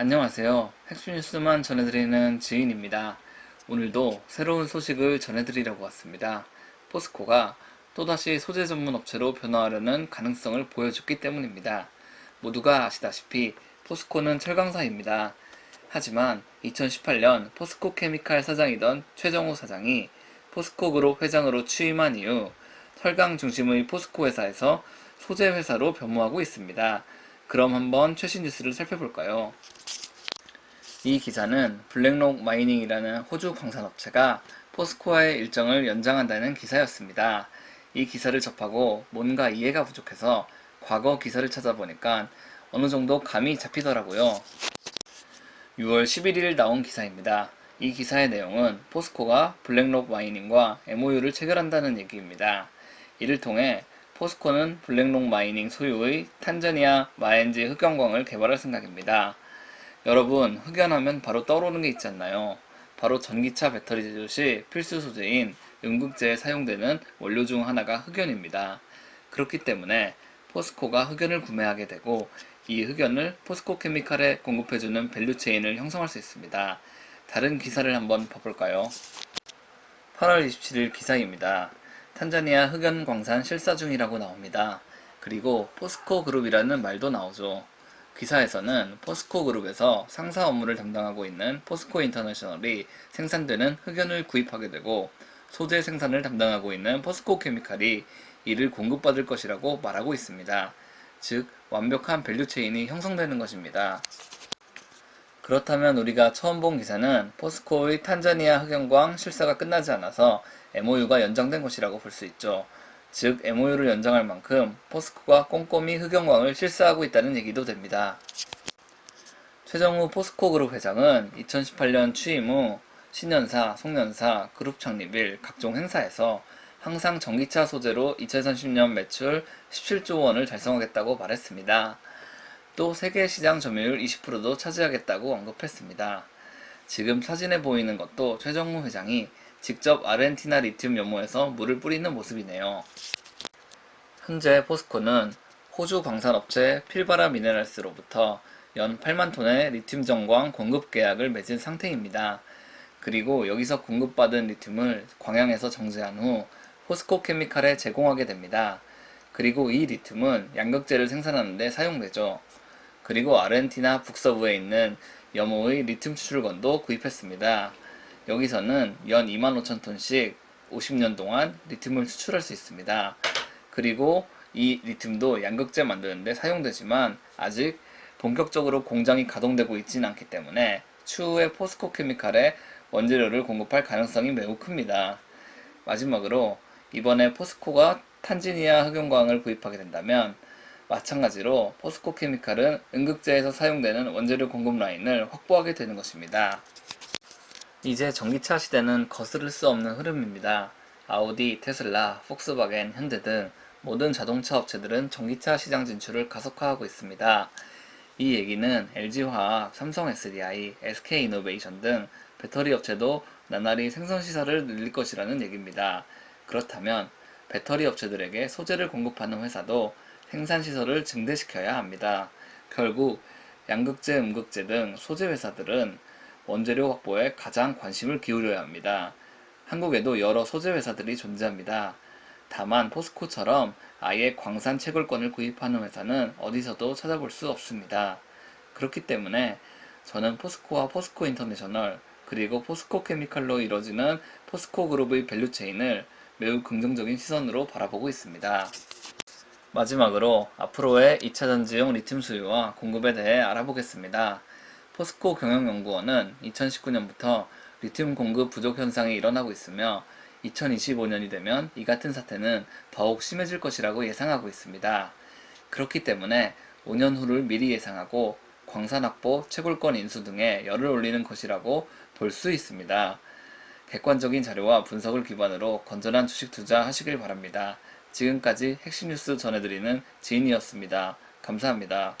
안녕하세요. 핵심 뉴스만 전해드리는 지인입니다. 오늘도 새로운 소식을 전해드리려고 왔습니다. 포스코가 또다시 소재 전문 업체로 변화하려는 가능성을 보여줬기 때문입니다. 모두가 아시다시피 포스코는 철강사입니다. 하지만 2018년 포스코 케미칼 사장이던 최정호 사장이 포스코 그룹 회장으로 취임한 이후 철강 중심의 포스코 회사에서 소재 회사로 변모하고 있습니다. 그럼 한번 최신 뉴스를 살펴볼까요? 이 기사는 블랙록 마이닝이라는 호주 광산업체가 포스코와의 일정을 연장한다는 기사였습니다. 이 기사를 접하고 뭔가 이해가 부족해서 과거 기사를 찾아보니까 어느 정도 감이 잡히더라고요. 6월 11일 나온 기사입니다. 이 기사의 내용은 포스코가 블랙록 마이닝과 MOU를 체결한다는 얘기입니다. 이를 통해 포스코는 블랙록 마이닝 소유의 탄자니아 마엔지 흑연광을 개발할 생각입니다. 여러분, 흑연하면 바로 떠오르는 게 있지 않나요? 바로 전기차 배터리 제조 시 필수 소재인 음극재에 사용되는 원료 중 하나가 흑연입니다. 그렇기 때문에 포스코가 흑연을 구매하게 되고 이 흑연을 포스코 케미칼에 공급해주는 밸류체인을 형성할 수 있습니다. 다른 기사를 한번 봐볼까요? 8월 27일 기사입니다. 탄자니아 흑연 광산 실사 중이라고 나옵니다. 그리고 포스코 그룹이라는 말도 나오죠. 기사에서는 포스코 그룹에서 상사 업무를 담당하고 있는 포스코 인터내셔널이 생산되는 흑연을 구입하게 되고 소재 생산을 담당하고 있는 포스코 케미칼이 이를 공급받을 것이라고 말하고 있습니다. 즉, 완벽한 밸류체인이 형성되는 것입니다. 그렇다면 우리가 처음 본 기사는 포스코의 탄자니아 흑연광 실사가 끝나지 않아서 MOU가 연장된 것이라고 볼 수 있죠. 즉, MOU를 연장할 만큼 포스코가 꼼꼼히 흑연광을 실사하고 있다는 얘기도 됩니다. 최정우 포스코 그룹 회장은 2018년 취임 후 신년사, 송년사, 그룹 창립일 각종 행사에서 항상 전기차 소재로 2030년 매출 17조 원을 달성하겠다고 말했습니다. 또 세계 시장 점유율 20%도 차지하겠다고 언급했습니다. 지금 사진에 보이는 것도 최정무 회장이 직접 아르헨티나 리튬 연모에서 물을 뿌리는 모습이네요. 현재 포스코는 호주 광산업체 필바라 미네랄스로부터 연 8만 톤의 리튬 정광 공급 계약을 맺은 상태입니다. 그리고 여기서 공급받은 리튬을 광양에서 정제한 후 포스코 케미칼에 제공하게 됩니다. 그리고 이 리튬은 양극재를 생산하는데 사용되죠. 그리고 아르헨티나 북서부에 있는 염호의 리튬 추출건도 구입했습니다. 여기서는 연 25,000톤씩 50년 동안 리튬을 추출할 수 있습니다. 그리고 이 리튬도 양극재 만드는데 사용되지만 아직 본격적으로 공장이 가동되고 있지는 않기 때문에 추후에 포스코 케미칼에 원재료를 공급할 가능성이 매우 큽니다. 마지막으로 이번에 포스코가 탄지니아 흑연광을 구입하게 된다면 마찬가지로 포스코 케미칼은 음극재에서 사용되는 원재료 공급 라인을 확보하게 되는 것입니다. 이제 전기차 시대는 거스를 수 없는 흐름입니다. 아우디, 테슬라, 폭스바겐, 현대 등 모든 자동차 업체들은 전기차 시장 진출을 가속화하고 있습니다. 이 얘기는 LG화학, 삼성 SDI, SK이노베이션 등 배터리 업체도 나날이 생산 시설을 늘릴 것이라는 얘기입니다. 그렇다면 배터리 업체들에게 소재를 공급하는 회사도 생산 시설을 증대시켜야 합니다. 결국 양극재, 음극재 등 소재 회사들은 원재료 확보에 가장 관심을 기울여야 합니다. 한국에도 여러 소재 회사들이 존재합니다. 다만 포스코처럼 아예 광산 채굴권을 구입하는 회사는 어디서도 찾아볼 수 없습니다. 그렇기 때문에 저는 포스코와 포스코 인터내셔널 그리고 포스코 케미칼로 이뤄지는 포스코 그룹의 밸류체인을 매우 긍정적인 시선으로 바라보고 있습니다. 마지막으로 앞으로의 2차 전지용 리튬 수요와 공급에 대해 알아보겠습니다. 포스코 경영연구원은 2019년부터 리튬 공급 부족 현상이 일어나고 있으며 2025년이 되면 이 같은 사태는 더욱 심해질 것이라고 예상하고 있습니다. 그렇기 때문에 5년 후를 미리 예상하고 광산 확보, 채굴권 인수 등에 열을 올리는 것이라고 볼 수 있습니다. 객관적인 자료와 분석을 기반으로 건전한 주식 투자 하시길 바랍니다. 지금까지 핵심 뉴스 전해드리는 지인이었습니다. 감사합니다.